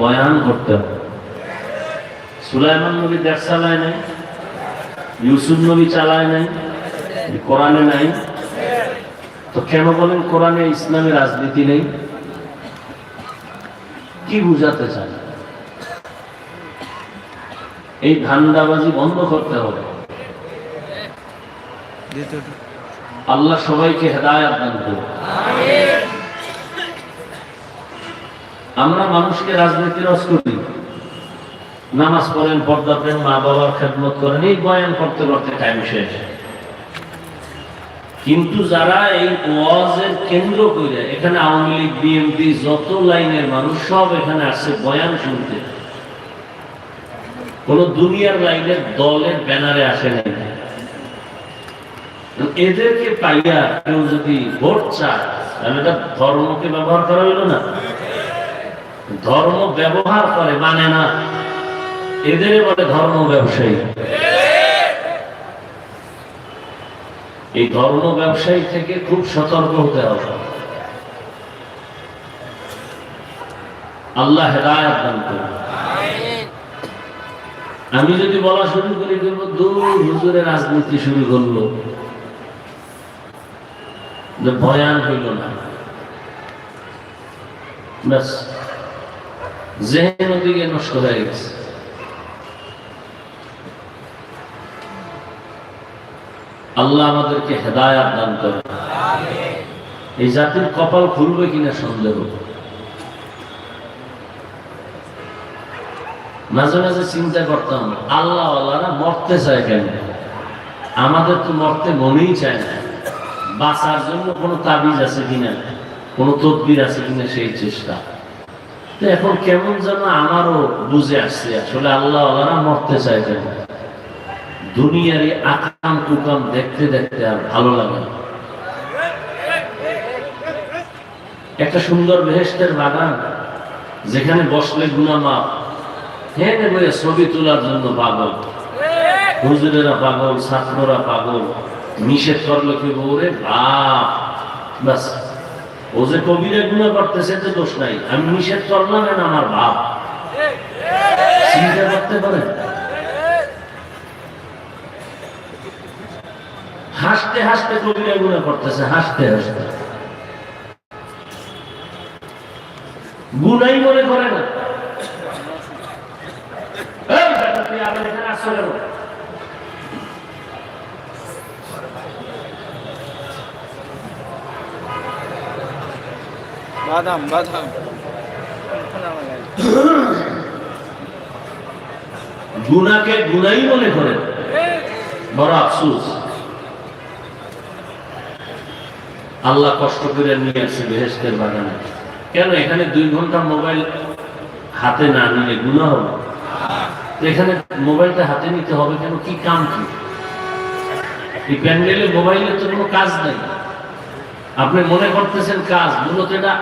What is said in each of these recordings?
বয়ান করতে হবে। সুলাইমান নবী দেশ চালায় নাই ইউসুফ নবী চালায় নাই কোরআনে নাই। তো কেন বলেন কোরআনে ইসলামী রাজনীতি নেই? কি বুঝাতে চান? এই ধান্দাবাজি বন্ধ করতে হবে। আল্লাহ সবাইকে হেদায়াত দান করুন। আমরা মানুষকে রাজনীতি রস করি। নামাজ পড়েন, পর্দা করেন মা বাবার খেদমত করেন, এই বয়ান করতে করতে টাইম শেষ। কিন্তু যারা এই ওয়াজের কেন্দ্র করে, এখানে আওয়ামী লীগ বিএনপি যত লাইনের মানুষ সব এখানে আসছে বয়ান শুনতে। কোন দুনিয়ার লাইনের দলের ব্যানারে আসে নাই। এদেরকে পাইয়া কেউ যদি ভোট চায়, তাহলে এটা ধর্মকে ব্যবহার করা হইল না। ধর্ম ব্যবহার করে মানে না। এদের বলে ধর্ম ব্যবসায়ী। এই ধর্ম ব্যবসায়ী থেকে খুব সতর্ক হতে হবে। আল্লাহ আমি যদি বলা শুরু করি দূর হুজুরে রাজনীতি শুরু করল। যে বয়ান হইল না। জেহেন ওদিকে নষ্ট হয়ে গেছে। আল্লাহ আমাদেরকে হেদায়াত দান করে এই জাতির কপাল খুলবে কিনা সন্দেহ। মাঝে মাঝে চিন্তা করতাম আল্লাহ আল্লাহরা মরতে চায় কেন? আমাদের তো মরতে মনেই চায় না। বাঁচার জন্য কোনো তাবিজ আছে কিনা? কোনো তদবির আছে কিনা সেই চেষ্টা। এখন কেমন যেন আমারও বুঝে আসছে, আসলে আল্লাহ মরতে চায় কেন দুনিয়ার এই আকাম টুকাম দেখতে দেখতে আর ভালো লাগে একটা সুন্দর বেহেস্তের বাগান, যেখানে বসলে গুনামা হ্যাঁ ছবি তোলার জন্য পাগল। হুজুরেরা পাগল, ছাত্ররা পাগল। নিষেধ করল কি বউরে? বাপ। বাস। ও যে করতেছে দোষ নাই। আমি নিষেধ করলাম না আমার বাপ। চিন্তা করতে পারেন? হাসতে হাসতে কবিরা গুণা করতেছে, হাসতে হাসতে। গুনাই মনে করে না। আসছো বাদাম বাদাম। গুনাকে গুনাই মনে করেন। বড় আফসুস। আল্লাহ কষ্ট করে নিয়ে আসছে বেহেস্তের বাগানে। কেন? এখানে দুই ঘণ্টা মোবাইল হাতে না নিলে গুণা হবে। এখানে মোবাইলটা হাতে নিতে হবে কেন? কি কাম কি? প্যান্ডেলে মোবাইলের তো কোনো কাজ নেই। আপনি মনে করতেছেন কাজ, মূলত এটা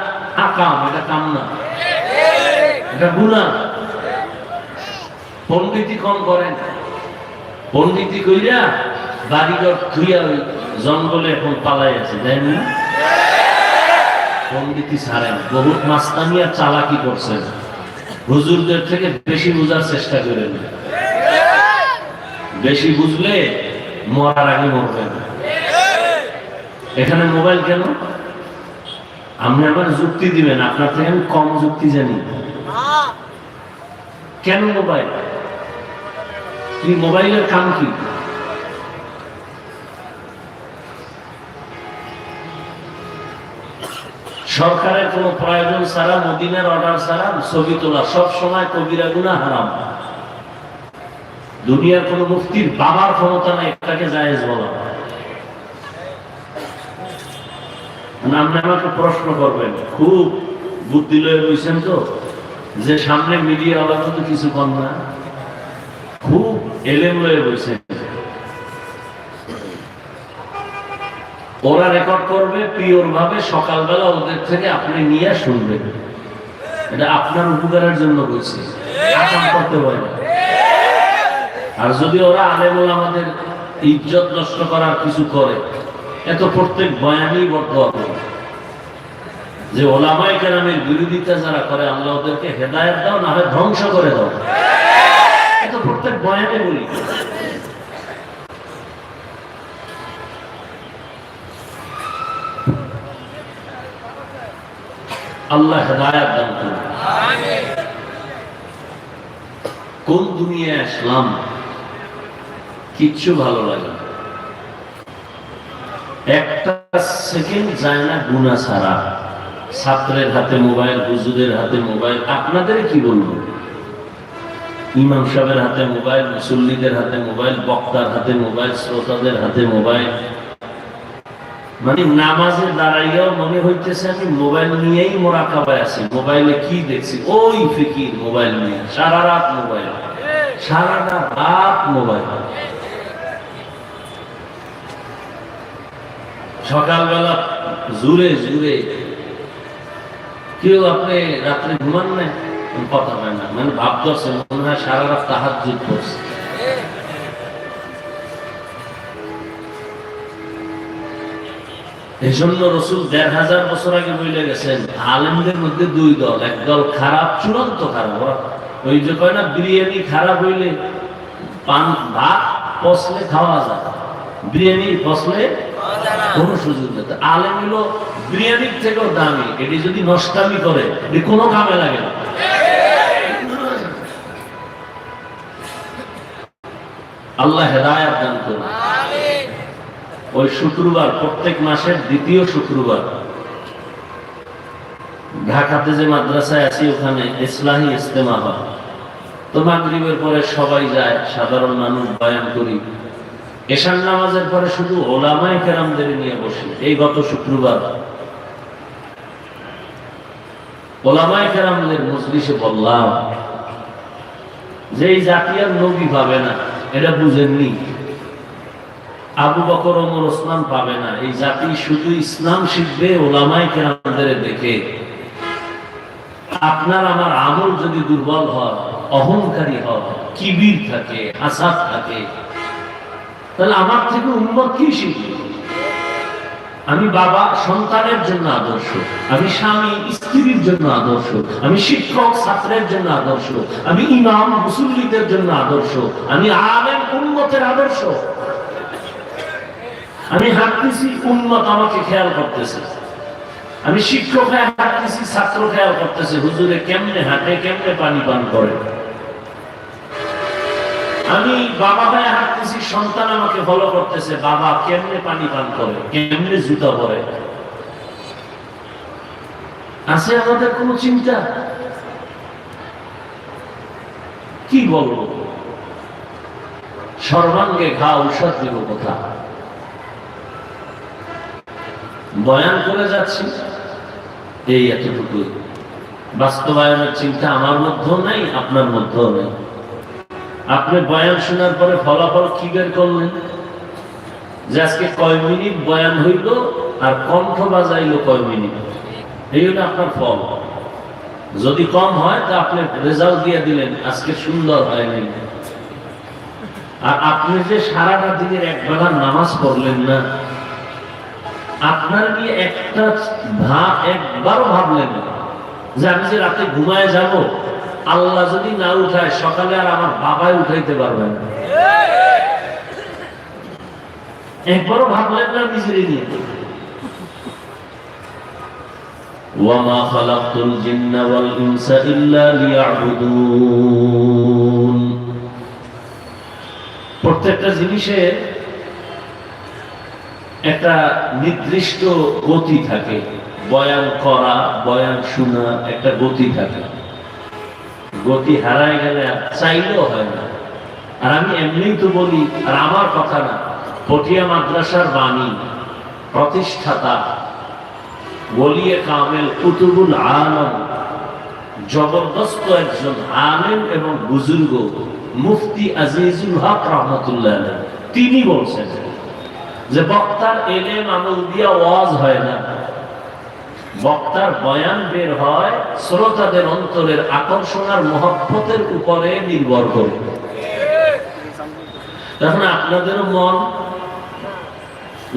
আকাম, এটা কাম না। এটা গুণা পণ্ডিতি কম করেন। পণ্ডিতি কইরা বাড়িঘর থুইয়া ওই জঙ্গলে এখন পালাই আছে দেখেন পণ্ডিতি ছাড়েন। বহুত মাস্তানিয়া চালাকি করছেন। হুজুরদের থেকে বেশি বোঝার চেষ্টা করেন। বেশি বুঝলে মরার আগে মরবেন। এখানে মোবাইল কেন? আপনি আমার যুক্তি দিবেন, আপনার থেকে আমি কম যুক্তি জানি। কেন মোবাইল? তুই মোবাইলের কাম কি? সরকারের কোন প্রয়োজন ছাড়া, মদিনার অর্ডার ছাড়া ছবি তোলা, সব সময় কবিরা গুণা হারাম। দুনিয়ার কোন মুক্তির বাবার ক্ষমতা নাই একটাকে জায়েজ বলা মানে আপনি আমাকে প্রশ্ন করবেন, খুব বুদ্ধি লয়ে রয়েছেন তো, যে সামনে মিডিয়া ওলা কিন্তু কিছু কম না। খুব এলেম লয়ে রয়েছেন ওরা রেকর্ড করবে পিওর ভাবে সকালবেলা ওদের থেকে আপনি নিয়ে শুনবেন। এটা আপনার উপকারের জন্য বলছি করতে পারে আর যদি ওরা আলেমুল আমাদের ইজ্জত নষ্ট করার কিছু করে এত প্রত্যেক বয়ানই বদ্ধ হবে যে ওলামাই কেরামের বিরোধিতা যারা করে, আল্লাহ ওদেরকে হেদায়ত দাও, না হয় ধ্বংস করে দাও। প্রত্যেক বয়ানে বলি। আল্লাহ হেদায়ত দান করুন। কোন দুনিয়ায় আসলাম, কিচ্ছু ভালো লাগে একটা সেকেন্ড যায় না গুণা ছাড়া। ছাত্রের হাতে মোবাইল, হুজুরের হাতে মোবাইল আপনাদের কি বলব? ইমাম সাহেবের হাতে মোবাইল, মুসল্লিদের হাতে মোবাইল, বক্তার হাতে মোবাইল, শ্রোতাদের হাতে মোবাইল। মানে নামাজে দাঁড়াইয়াও মনে হইতেছে আমি মোবাইল নিয়েই মোরাকাবায় আছি। মোবাইলে কি দেখছি? ওই ফিকির মোবাইল নিয়ে। সারা রাত মোবাইল। সারাটা রাত মোবাইল। সকালবেলা জুড়ে জুড়ে কেউ আপনি রাত্রে ঘুমান না কথা হয় না। মানে ভাবতেছে মনে হয় সারা রাত তাহার যুগ করছে। এই জন্য রসুল দেড় হাজার বছর আগে বলে গেছেন, আলেমদের মধ্যে দুই দল, এক দল খারাপ, চূড়ান্ত খারাপ। ওরা ওই যে কয় না, বিরিয়ানি খারাপ হইলে পান, ভাত, পসলে খাওয়া যায়। বিরিয়ানি পসলে কোনো সুযোগ নেই। আলেম হলো বিরিয়ানির থেকেও দামি। এটি যদি নষ্টামি করে, এটি কোনো কামে লাগে না। আল্লাহ হেদায়াত দান করুন। ওই শুক্রবার, প্রত্যেক মাসের দ্বিতীয় শুক্রবার, ঢাকাতে যে মাদ্রাসায় আছি, ওখানে ইসলাহী ইস্তেমা হয়। তো মাগরিবের পরে সবাই যায়, সাধারণ মানুষ বয়ান করি। এশান নামাজের পরে শুধু ওলামাই কেরামদের নিয়ে বসি। এই গত শুক্রবার ওলামাই কেরামদের মজলিসে বললাম যে এই জাতি নবী পাবে না, এটা বুঝেননি। আবু বকর ওমর ওসমান পাবে না। এই জাতি শুধু ইসলাম শিখবে ওলামাই কেরামদের দেখে। আপনার আমার আমল যদি দুর্বল হয়, অহংকারী হয়, কিবির থাকে আসাদ থাকে তাহলে আমার থেকে উন্মত কি শিখবে আমি বাবা সন্তানের জন্য আদর্শ, আমি স্বামী স্ত্রীর জন্য আদর্শ, আমি শিক্ষক ছাত্রের জন্য আদর্শ, আমি ইমাম মুসল্লিদের জন্য আদর্শ, আমি আলেম উন্মতের আদর্শ। আমি হাঁটতেছি উন্মত আমাকে খেয়াল করতেছে। আমি শিক্ষক হাঁটতেছি ছাত্র খেয়াল করতেছে, হুজুরে কেমনে হাঁটে, কেমনে পানি পান করে? আমি বাবা হয়ে হাঁটতেছি, সন্তান আমাকে ফলো করতেছে, বাবা কেমনে পানি পান করে, কেমনে জুতা পরে? আছে আমাদের কোনো চিন্তা? কি বলব? সর্বাঙ্গে ঘা ঔষধ দিব কথা? বয়ান করে যাচ্ছি। এই এতটুকু বাস্তবায়নের চিন্তা আমার মধ্যেও নাই, আপনার মধ্যেও নেই। আপনি বয়ান শোনার পরে ফলাফল কি বের করলেন? যে আজকে কয় মিনিট বয়ান হইল আর কণ্ঠ বাজাইলো কয় মিনিট? এই হলো আপনার ফল। যদি কম হয়, তা আপনি রেজাল্ট দিয়ে দিলেন। আজকে সুন্দর হয়নি। আর আপনি যে সারাটা দিনের এক বেলা নামাজ পড়লেন না, আপনার নিয়ে একটা ভাব একবারও ভাবলেন যে আমি যে রাতে ঘুমায় যাব আল্লাহ যদি না উঠায় সকালে আর আমার বাবাই উঠাইতে পারবেন না। একবারও ভাবলেন না নিজের নিয়ে وما خلقت الجن والإنس إلا ليعبدون প্রত্যেকটা জিনিসের একটা নির্দিষ্ট গতি থাকে বয়ান করা বয়ান শোনা একটা গতি থাকে গতি হারায় গেলে চাইলেও হয় না। আর আমি এমনিই তো বলি, আর আমার কথা না, পটিয়া মাদ্রাসার বাণী, প্রতিষ্ঠাতা বলিয়ে কামেল কুতুবুল আলম, জবরদস্ত একজন আলেম এবং বুজুর্গ মুফতি আজিজুল হক রহমতুল্লাহ তিনি বলছেন যে বক্তার এলেম আমল দিয়া ওয়াজ হয় না। বক্তার বয়ান বের হয়, শ্রোতাদের অন্তরের আকর্ষণ আর মহব্বতের উপরে নির্ভর করে। এখন আপনাদেরও মন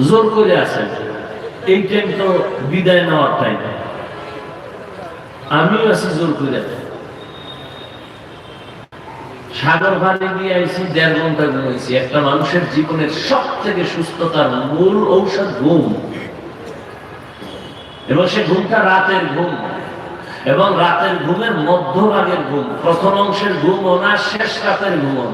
জোর করে আছেন এই টাইম তো বিদায় নেওয়ার টাইম আমিও আছি জোর করে। সাগর পানি দিয়ে আইছি, দেড় ঘণ্টা ঘুমাইছি। একটা মানুষের জীবনের সব থেকে সুস্থতার মূল ঔষধ ঘুম। এবং সে ঘুমটা রাতের ঘুম এবং রাতের ঘুমের মধ্যভাগের ঘুম, প্রথম অংশের ঘুম না, শেষ রাতের ঘুম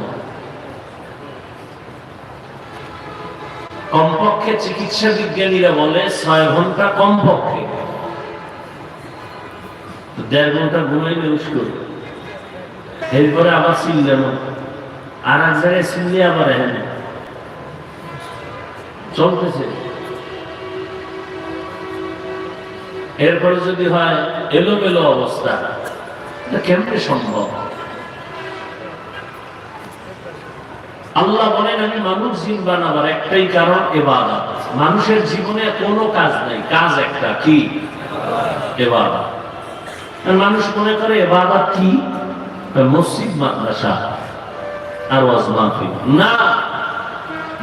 কমপক্ষে চিকিৎসা বিজ্ঞানীরা বলে, ছয় ঘণ্টা কমপক্ষে। দেড় ঘণ্টা ঘুমাইলে উস্কর এরপরে আবার চিল্লানো আর এক জায়গায় চিল্লে আবার চলতেছে। এরপরে যদি হয় এলোমেলো অবস্থা কেমনে সম্ভব? আল্লাহ বলেন, আমি মানুষ জিন বানাবার একটাই কারণ এবাদত মানুষের জীবনে কোনো কাজ নাই, কাজ একটা, কি? এবাদত মানুষ মনে করে এবাদত কি? মসজিদ, মাদ্রাসা আর ওয়াজ মাহফিল। না,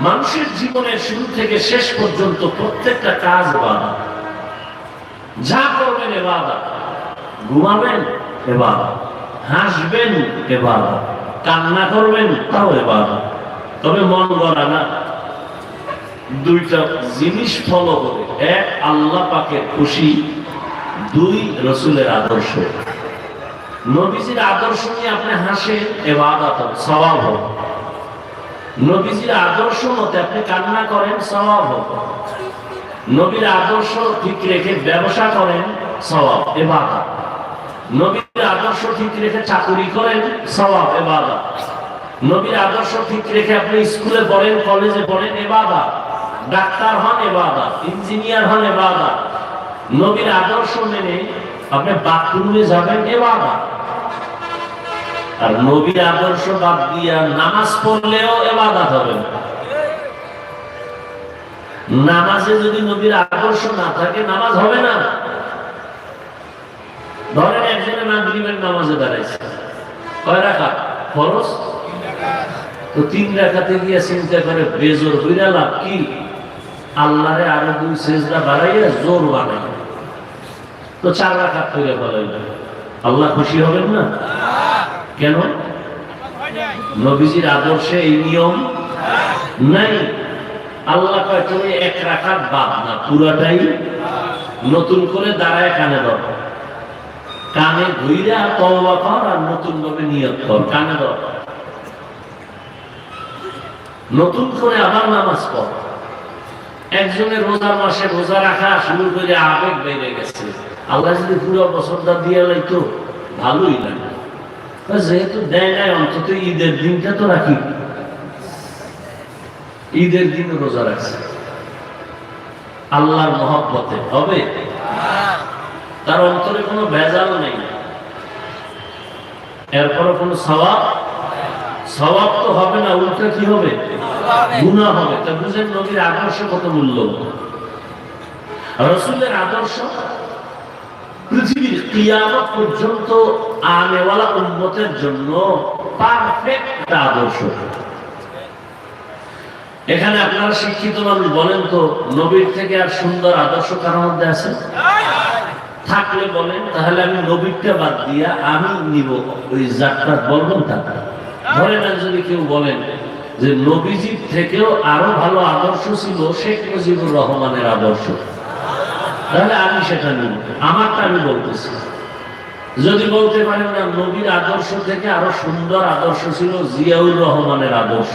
মানুষের জীবনের শুরু থেকে শেষ পর্যন্ত প্রত্যেকটা কাজ এবাদত যা করবেন এবাদত। ঘুমাবেন এবাদত। হাসবেন এবাদত। কান্না করবেন তাও এবাদত। তবে মন গড়া না। দুইটা জিনিস ফলো করে। এক, আল্লাহ পাকে খুশি। দুই, রসুলের আদর্শ। নবীজির আদর্শ নিয়ে আপনি হাসেন, এবাদত স্বভাব হোক নবীজির আদর্শ মতে আপনি কান্না করেন স্বভাব হোক নবীর আদর্শ ঠিক রেখে ব্যবসা করেন স্বভাব এবাদত নবীর আদর্শ ঠিক রেখে চাকুরি করেন স্বভাব এবাদত নবীর আদর্শ ঠিক রেখে আপনি স্কুলে পড়েন, কলেজে পড়েন এবাদত ডাক্তার হন এবাদত ইঞ্জিনিয়ার হন এবাদত নবীর আদর্শ মেনে আপনি বাথরুমে যাবেন এবাদত আর নবীর আদর্শ বাদ দিয়া নামাজ পড়লেও এবাদত হবে না। নামাজে যদি নবীর আদর্শ না থাকে, নামাজ হবে না। ধরেন একজনে মাগরিবের নামাজে দাঁড়াইছে। কয় রাখা ফরজ? তো তিন রাখাতে গিয়ে চিন্তা করে, বেজোর হইয়া লাভ কি? আল্লাহরে আরও দুই সেজদা বাড়াইয়া জোর বানাই। তো চার রাখাত করে বলাই আল্লাহ খুশি হবেন না? কেন? নবীজির আদর্শে এই নিয়ম নাই। আল্লাহ কয়, তুমি এক রাখার বাদ না, পুরাটাই নতুন করে দাঁড়ায় কানে ধর। কানে ধুইরা তওবা কর আর নতুন ভাবে নিয়ত কর, কানে ধর। নতুন করে আবার নামাজ পড়। একজনের রোজার মাসে রোজা রাখা শুরু করে আবেগ বেড়ে গেছে। আল্লাহ যদি পুরো বছরটা দিয়ে লাইতো, ভালোই লাগে যেহেতু দেয় নাই, অন্তত ঈদের দিনটা তো রাখি। ঈদের দিন রোজা রাখছে। আল্লাহর মহব্বতে, হবে? তার অন্তরে কোনো ভেজাল নেই। এরপরে কোনো স্বভাব স্বভাব তো হবে না, উল্টা কি হবে? গুণা হবে। তা বুঝেন নবীর আদর্শ কত মূল্য রসুলের আদর্শ, পৃথিবীর কিয়ামত পর্যন্ত আনেওয়ালা উন্মতের জন্য পারফেক্ট আদর্শ। এখানে আপনারা শিক্ষিত মানুষ বলেন তো, নবীর থেকে আর সুন্দর আদর্শ কার মধ্যে আছে? থাকলে বলেন, তাহলে আমি নবীরটা বাদ দিয়া আমি নিব। ওই যাত্রা বলবেন টাকা ধরে নেন যদি কেউ বলেন যে নবীজির থেকেও আরও ভালো আদর্শ ছিল শেখ মুজিবুর রহমানের আদর্শ। তাহলে আমি সেটা নিব, আমারটা আমি বলতেছি। যদি বলতে পারেন না, নবীর আদর্শ থেকে আরও সুন্দর আদর্শ ছিল জিয়াউর রহমানের আদর্শ।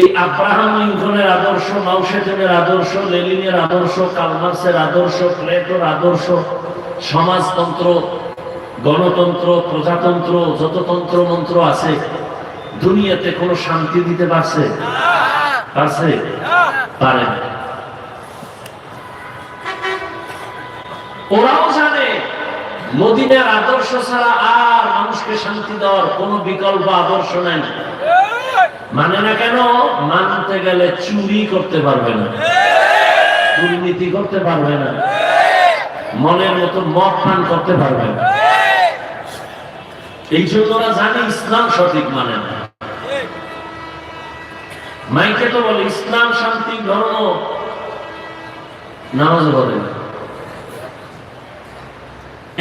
এই আব্রাহাম লিঙ্কনের আদর্শ আদর্শ লেলিনের আদর্শ কালমার্সের আদর্শ, প্লেটোর আদর্শ, সমাজতন্ত্র, গণতন্ত্র, প্রজাতন্ত্র যত মন্ত্র আছে, দুনিয়াতে কোনো শান্তি দিতে পারছে? পারছে? পারে। ওরাও জানে, মদিনার আদর্শ ছাড়া আর মানুষকে শান্তি দেওয়ার কোনো বিকল্প আদর্শ নাই। মানে না কেন? মানতে গেলে চুরি করতে পারবে না। দুর্নীতি করতে পারবে না। মনের মতো মদ পান করতে পারবে না। এই জন্য ওরা জানে ইসলাম সঠিক মানে না। মাইকে তো বলে, ইসলাম শান্তি, ধর্ম। নামাজ বলে না।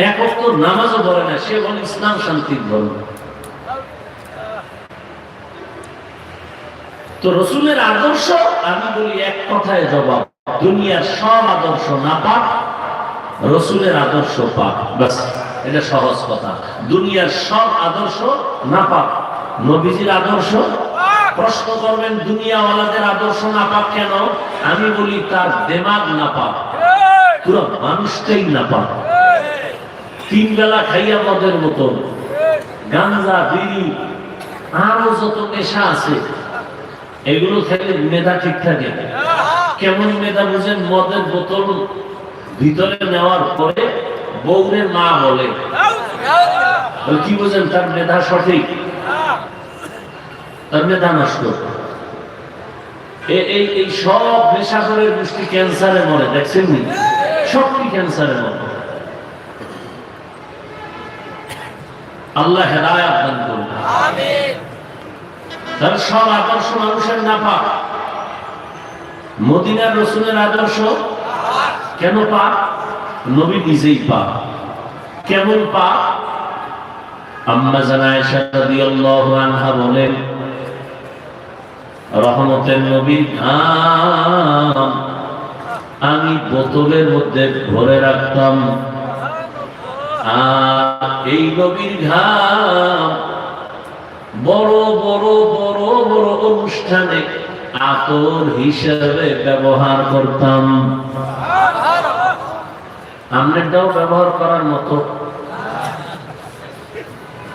এক নামাজও পড়ে না। সে বলে, ইসলাম শান্তির ধর্ম। তো রসুলের আদর্শ, আমি বলি এক কথায় জবাব, দুনিয়ার সব আদর্শ না পাক, রসুলের আদর্শ পাক বাস এটা সহজ কথা। দুনিয়ার সব আদর্শ না পাক, নবীজির আদর্শ, প্রশ্ন করবেন, দুনিয়াওয়ালাদের আদর্শ না পাক কেন? আমি বলি তার দেমাগ না পাক, পুরো মানুষটাই না পাক। তিন বেলা খাইয়া মদের মতন গাঞ্জা বিড়ি, আরও যত নেশা আছে এগুলো খেলে মেধা ঠিক থাকে কেমন মেধা বুঝেন? মদের বোতল ভিতরে নেওয়ার পরে বৌরের মা বলে। কি বুঝেন, তার মেধা সঠিক? তার মেধা নষ্ট। এই এই সব ক্যান্সারে মরে, দেখছেন সবটি ক্যান্সারে মরে। আল্লাহ হেদায়াত দান করুন। তার সব আদর্শ মানুষের না পাক মদিনার রসুলের আদর্শ? কেন পাক নবী নিজেই পাক কেমন পাক আম্মা জানা আয়েশা রাদিয়াল্লাহু আনহা বলেন রহমতের নবী ঘাম আমি বোতলের মধ্যে ভরে রাখতাম। আর এই নবীর ঘাম বড় বড় বড় বড় অনুষ্ঠানে আতর হিসেবে ব্যবহার করতাম। আমনেরটাও ব্যবহার করার মতো।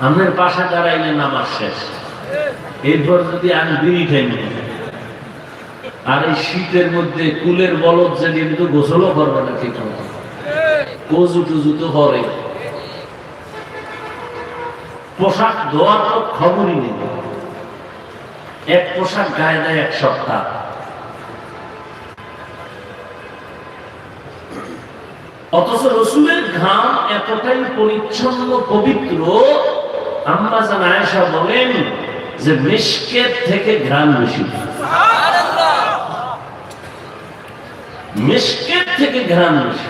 আমনের পাশে দাঁড়াইলে নামাজ শেষ। এরপর যদি আমি বিড়ি খাই, আর এই শীতের মধ্যে কুলের বলদ যে কিন্তু গোসলও করবে না ঠিক মতো। কজু টুজু তো করে পোশাক ধোয়ার তো খবরই নেই। এক পোশাক গায়ে দেয় এক সপ্তাহ। অথচ রসুলের ঘাম এতটাই পরিচ্ছন্ন, পবিত্র, আম্মা জান আয়েশা বলেন যে মিশকের থেকে ঘ্রাণ বেশি। মিশকের থেকে ঘ্রাণ বেশি।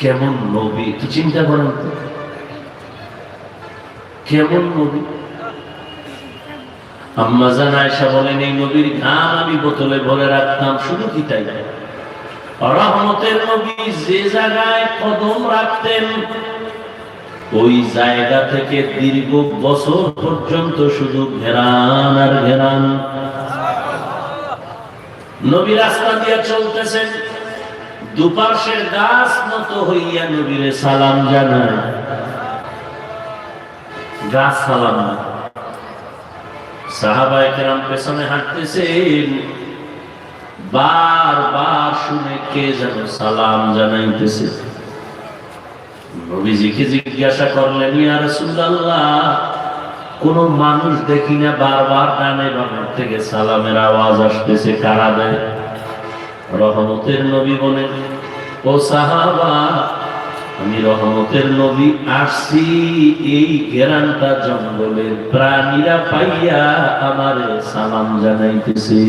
কেমন নবী, একটু চিন্তা করেন কেমন নবী? আম্মা বলেন, এই নবীর ঘাম আমি বোতলে ভরে রাখতাম, শুধু কি তাই রহমতের নবী যে জায়গায় কদম রাখতেন, ওই জায়গা থেকে দীর্ঘ বছর পর্যন্ত শুধু ঘেরান আর ঘেরান। নবী রাস্তা দিয়ে চলতেছেন, দুপাশের গাছ মতো হইয়া নবীরে সালাম জানায়। গাছ সালাম না সাহাবায়ে কেরাম পেছনে হাঁটতেছেন। বারবার শুনে কে যেন সালাম জানাইতেছে। নবীজিকে জিজ্ঞাসা করলেন, ইয়া রাসূলুল্লাহ, কোন মানুষ দেখি না বারবার ডানে বামের থেকে সালামের আওয়াজ আসতেছে, কারা দেয়? রহমতের নবী বলেন, ও সাহাবা আমি রহমতের নবী আসছি এই গেরানটা জঙ্গলের প্রাণীরা পাইয়া আমার সালাম জানাইতেছে।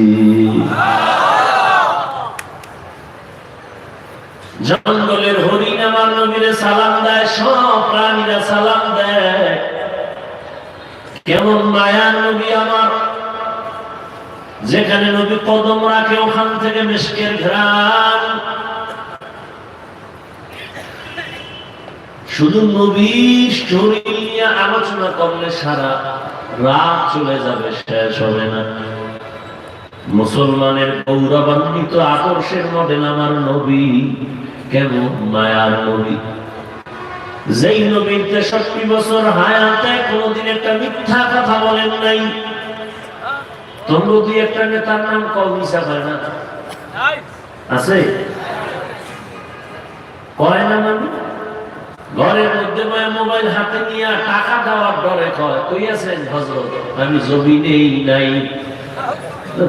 জঙ্গলের হরিণ আমার নবীরে সালাম দেয়, সব প্রাণীরা সালাম দেয়। কেমন মায়া নবী আমার। যেখানে নবী কদম রাখে, ওখান থেকে মেশকের ঘ্রাণ। শুধু নবীর শরীর নিয়ে আলোচনা করলে সারা রাত চলে যাবে, শেষ হবে না। মুসলমানের গৌরবান্বিত আদর্শের মডেল আমার নবী, কেমন মায়ার নবী। যেই নবীর তেষট্টি বছর হায়াতে কোনদিন একটা মিথ্যা কথা বলেন নাই। তোমরা একটা নেতার নাম কল মিশা হয় না। আছে? কয় না মানে? ঘরের মধ্যে মোবাইল হাতে নিয়ে টাকা দেওয়ার ডরে কয়, কই আছেন হজরত আমি জমিনেই নাই।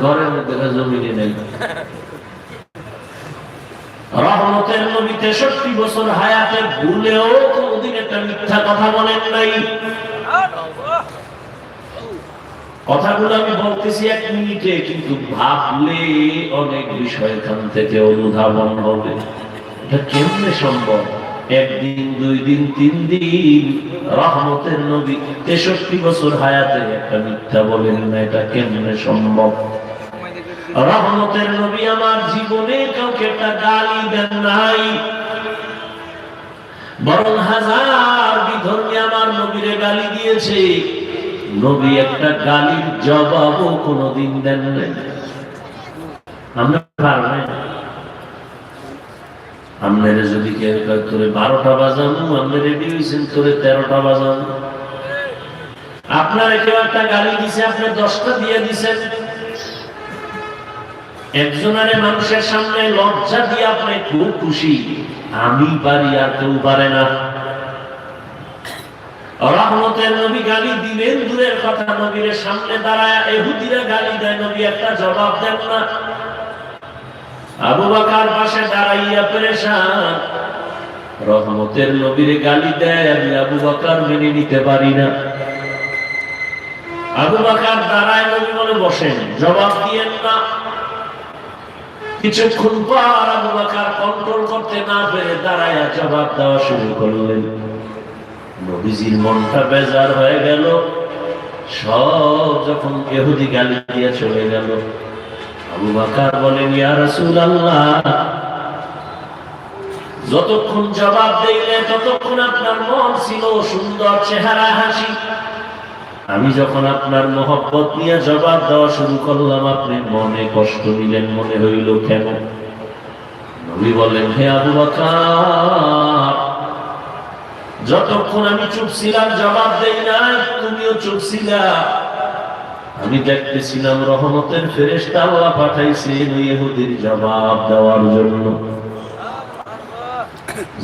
ঘরের মধ্যে জমিনে নাই। রহমতের নবী তেষট্টি বছর হায়াতে ভুলেও কোনদিন একটা মিথ্যা কথা বলেন নাই। কথাগুলো আমি বলতেছি এক মিনিটে, কিন্তু ভাবলে অনেক বিষয় এখান থেকে অনুধাবন হবে। এটা কেমনে সম্ভব? একদিন দুই দিন তিন দিন রহমতের নবী তেষট্টি বছর হায়াতে একটা মিথ্যা বলেন না, এটা কেমনে সম্ভব? রহমতের নবী আমার জীবনে কাউকে একটা গালি দেন নাই। বরং হাজার বিধর্মী আমার নবীরে গালি দিয়েছে। নবী একটা গালির জবাবও কোনোদিন দেন নাই। আমরা পারবেন? আপনারা যদি কেউ কয়, তোরে বারোটা বাজানো? আপনি রেডি হয়েছেন তোরে তেরোটা বাজানো। আপনার কেউ একটা গালি দিছে, আপনি দশটা দিয়ে দিছেন। একজনের মানুষের সামনে লজ্জা দিয়ে আপনি খুব খুশি। আমি পারি আর কেউ পারে না। রহমতের নবী গালি দিলেন, দূরের কথা নবীর সামনে দাঁড়ায় এহুদিরা গালি দেয়, নবী একটা জবাব দেন না। আবু বাকার পাশে দাঁড়াইয়া পেরেশান। রহমতের নবীর গালি দেয়, আমি আবু বাকার মেনে নিতে পারি না। আবু বাকার দাঁড়ায়, নবী বসেন, জবাব দিয়েন না। কিছুক্ষণ পর আবু বাকার কন্ট্রোল করতে না পেরে দাঁড়ায় জবাব দেওয়া শুরু করলেন। নবীজির মনটা বেজার হয়ে গেল। সব যখন এহুদি গালি দিয়ে চলে গেল। আবু বাকার বলেন, ইয়া রাসূলুল্লাহ, যতক্ষণ জবাব দিলে ততক্ষণ আপনার মন ছিল সুন্দর চেহারা হাসি। আমি যখন আপনার মহব্বত নিয়ে জবাব দেওয়া শুরু করলাম, আপনি মনে কষ্ট নিলেন, মনে হইল কেন নবী বলেন, হে আবু বাকার, যতক্ষণ আমি চুপ ছিলাম, জবাব দেই না তুমিও চুপ ছিলা। আমি দেখতেছিলাম রহমতের ফেরেশতা আল্লাহ পাঠাইছেন ইহুদির জবাব দেওয়ার জন্য।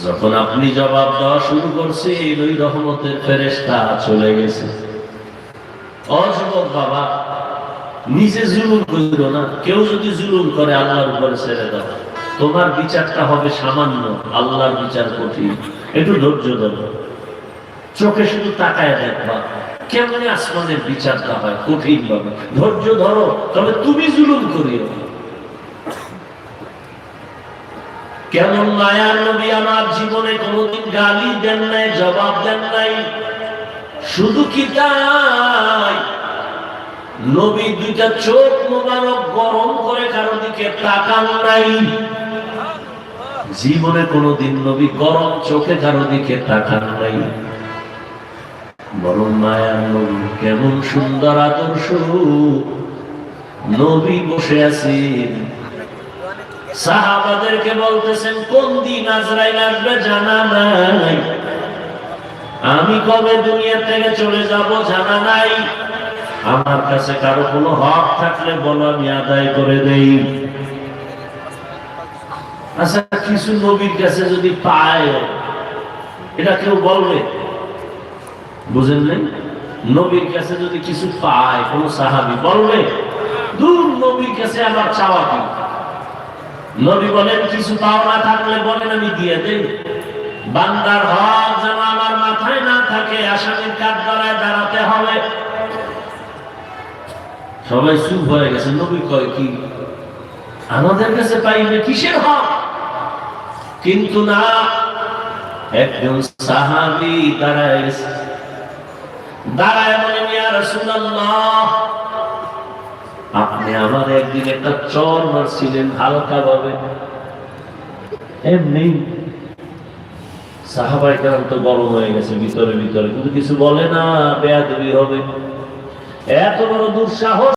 যখন আপনি জবাব দেওয়া শুরু করছেন, ওই রহমতের ফেরেশতা চলে গেছে। অযুবক বাবা, নিজে জুলুম করিল না। কেউ যদি জুলুম করে, আল্লাহর উপরে ছেড়ে দাও। তোমার বিচারটা হবে সামান্য, আল্লাহর বিচার কঠিন। একটু ধৈর্য ধরো। চোখে শুধু তাকায় দেখবা। কেমনে আসমানের বিচারটা হয়? কঠিন ভাবে ধৈর্য ধরো, তবে তুমি জুলুম করিও কেমন মায়ার নবী আমার জীবনে কোনোদিন গালি দেন নাই, জবাব দেন নাই। শুধু কি তাই? নবী দুইটা চোখ মোবারক গরম করে কারও দিকে তাকান নাই। জীবনে কোনোদিন নবী গরম চোখে কারও দিকে তাকান নাই। বরং মায়ার নবী কেমন সুন্দর আদর্শ। নবী বসে আছেন সাহাবাদেরকে বলতেছেন, কোন দিন আজরাইল আসবে জানা নাই? আমি কবে দুনিয়া থেকে চলে যাব জানা নাই? আমার কাছে কারও কোনো হক থাকলে বলো, আমি আদায় করে দেই। আচ্ছা কিছু নবীর কাছে যদি পায় এটা কেউ বলবে? বুঝেন নবীর কাছে যদি কিছু পায়, কোন সাহাবি বলবে দূর নবীর কাছে আমার চাওয়া কি নবী বলেন, কিছু পাওনা থাকলে বলেন, আমি দিয়ে দেই। বান্দার হক যেন আমার মাথায় না থাকে, আসামির কাঠ দ্বারায় দাঁড়াতে হবে। সবাই চুপ হয়ে গেছে। নবী কয়, কি? আমাদের কাছে পাইবে কিসের হক? কিন্তু না, একজন সাহাবি দাঁড়ায় গেছে। আপনি আমার একদিন একটা চর মারছিলেন, হালকা ভাবে। এমনি সাহাবাই কারণ তো বড় হয়ে গেছে ভিতরে ভিতরে, কিন্তু কিছু বলে না, বেয়াদবি হবে। এত বড় দুঃসাহস